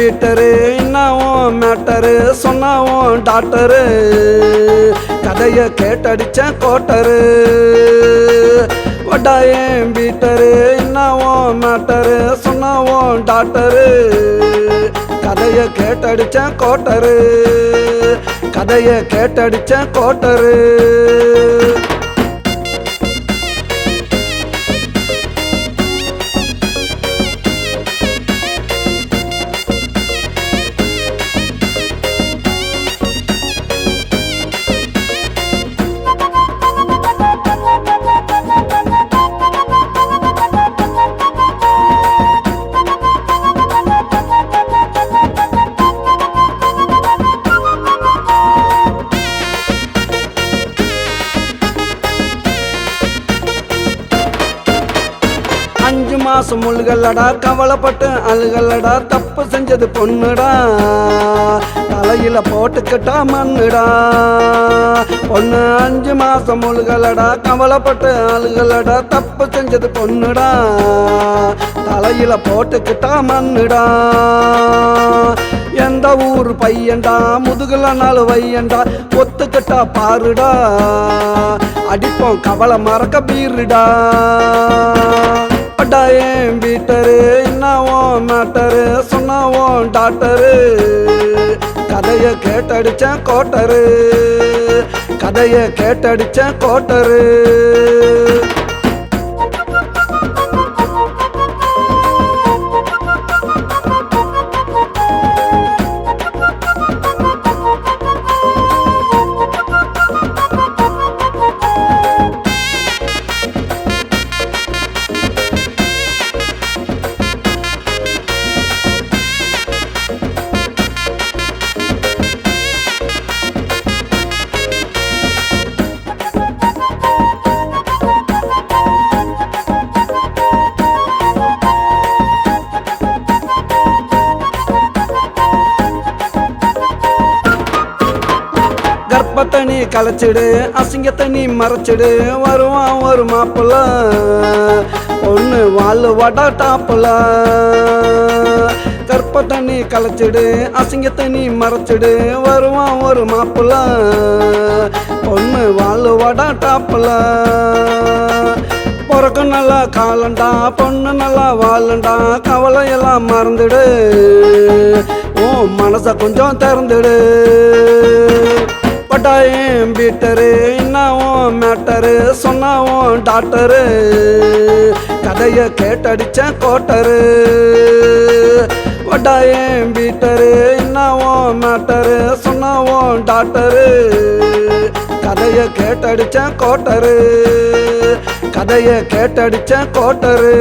பட்டாயம் Peter என்னவும் matter சொன்னாவும் doctor. கதையை கேட்டடிச்ச கோட்டரு. வட்டாயம் பீட்டரு என்னவும் மேட்டரு சொன்னாவும் டாக்டரு. கதையை கேட்டடிச்ச கோட்டரு. கதையை கேட்டடிச்ச கோட்டரு. மாசம் முழுகல்லடா கவலைப்பட்டு அழுகல்லடா தப்பு செஞ்சது பொண்ணுடா. தலையில போட்டுக்கிட்டா மண்ணுடா. பொண்ணு அஞ்சு மாசம் முழுகலடா கவலைப்பட்டு அழுகலடா தப்பு செஞ்சது பொண்ணுடா. தலையில போட்டுக்கிட்டா மண்ணுடா. எந்த ஊர் பையன்டா முதுகுல நாலு வையன்டா ஒத்துக்கிட்டா பாருடா. அடிப்போம் கவலை மறக்க பீருடா. பட்டாயம் பீட்டரு என்னவும் மேட்டரு சொன்னவும் டாக்டரு. கதையை கேட்டடிச்சேன் கோட்டரு. கதையை கேட்டடிச்சேன் கோட்டரு. கர்ப்பத்தை நீ கலைச்சிடு அசிங்கத்தை நீ மறைச்சிடு. வருவான் ஒரு மாப்பிள்ள ஒன்று வாழ் வடா டாப்புல. கற்பத்தை நீ கலைச்சிடு அசிங்கத்தை நீ மறைச்சிடு. வருவான் ஒரு மாப்பிள்ள ஒன்று வாழ் வடா டாப்புல. பிறக்க நல்லா காலண்டா பொண்ணு நல்லா வாழண்டா. கவலை எல்லாம் மறந்துடு. ஓ மனசை கொஞ்சம் திறந்துடு. பட்டாயம் பீட்டரு என்னவும் மேட்டரு சொன்னாவும் டாக்டரு. கதையை கேட்டடிச்ச கோட்டரு. பட்டாயம் பீட்டரு என்னவும் மேட்டரு சொன்னாவும் டாக்டரு. கதையை கேட்டடிச்ச கோட்டரு. கதையை கேட்டடிச்ச கோட்டரு.